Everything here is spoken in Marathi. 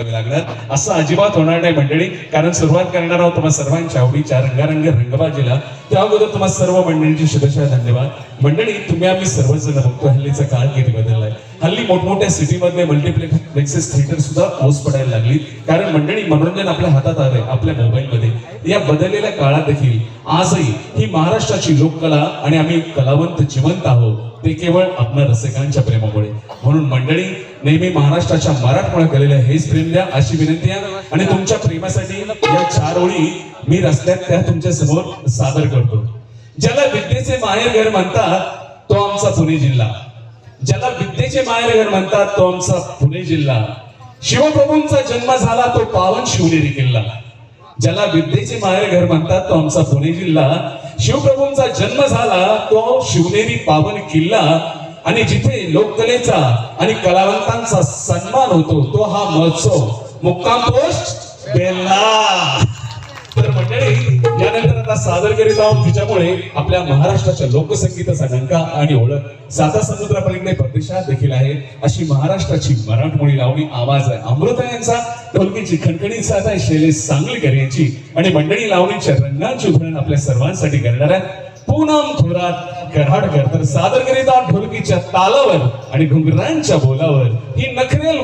ऐकावे लागणार. असं अजिबात होणार नाही मंडळी. कारण सुरुवात करणार आहोत तुम्हा सर्वांच्या आवडीच्या रंगारंग रंगबाजीला. त्या अगोदर तुम्हा सर्व मंडळींची शुभेच्छा धन्यवाद. मंडळी तुम्ही आम्ही सर्वजण बघतो हल्लीचा काळ किती बदललाय. हल्ली मोठमोठ्या सिटीमध्ये मल्टिप्लेक्सेस थिएटर सुद्धा ओस पडायला लागली. कारण मंडळी मनोरंजन आपल्या हातात आलंय आपल्या मोबाईलमध्ये या बदललेल्या काळात देखील आजही ही महाराष्ट्राची लोककला आणि आम्ही कलावंत जिवंत आहोत ते केवळ आपल्या रसिकांच्या प्रेमामुळे. म्हणून मंडळी नेहमी महाराष्ट्राच्या मराठमोळ्या कलेला हेच प्रेम द्या अशी विनंती आहे. आणि तुमच्या प्रेमासाठी या चार ओळी मी रस्त्यात त्या तुमच्यासमोर सादर करतो. ज्याला विद्येचे माहेरघर म्हणतात तो आमचा पुणे जिल्हा. ज्याला विद्येचे माहेरघर म्हणतात तो आमचा पुणे जिल्हा. शिवप्रभूंचा जन्म झाला तो पावन शिवनेरी किल्ला. ज्याला विद्येचे माहेरघर म्हणतात तो आमचा पुणे जिल्हा. शिवप्रभूंचा जन्म झाला तो शिवनेरी पावन किल्ला. आणि जिथे लोककलेचा आणि कलावंतांचा सन्मान होतो तो हा महोत्सव मुक्काम पोस्ट बेल्ला तर मंडळी यानंतर आता सादर करीत आहोत तिच्यामुळे आपल्या महाराष्ट्राच्या लोकसंगीताचा डंका आणि ओळख. साता समुद्रापलीकडे परदेशात देखील आहे. अशी महाराष्ट्राची मराठमोळी लावणी आवाज आहे. अमृता यांचा ढोलकीची खणखणी साथ आहे शैलेश सांगलीकर यांची. आणि मंडळी लावणीच्या रंगांची उधळण आपल्या सर्वांसाठी करणार आहे. पूनम थोरात कराडकर तर सादर करीत आहोत ढोलकीच्या तालावर आणि घुंगरांच्या बोलावर ही नखरेल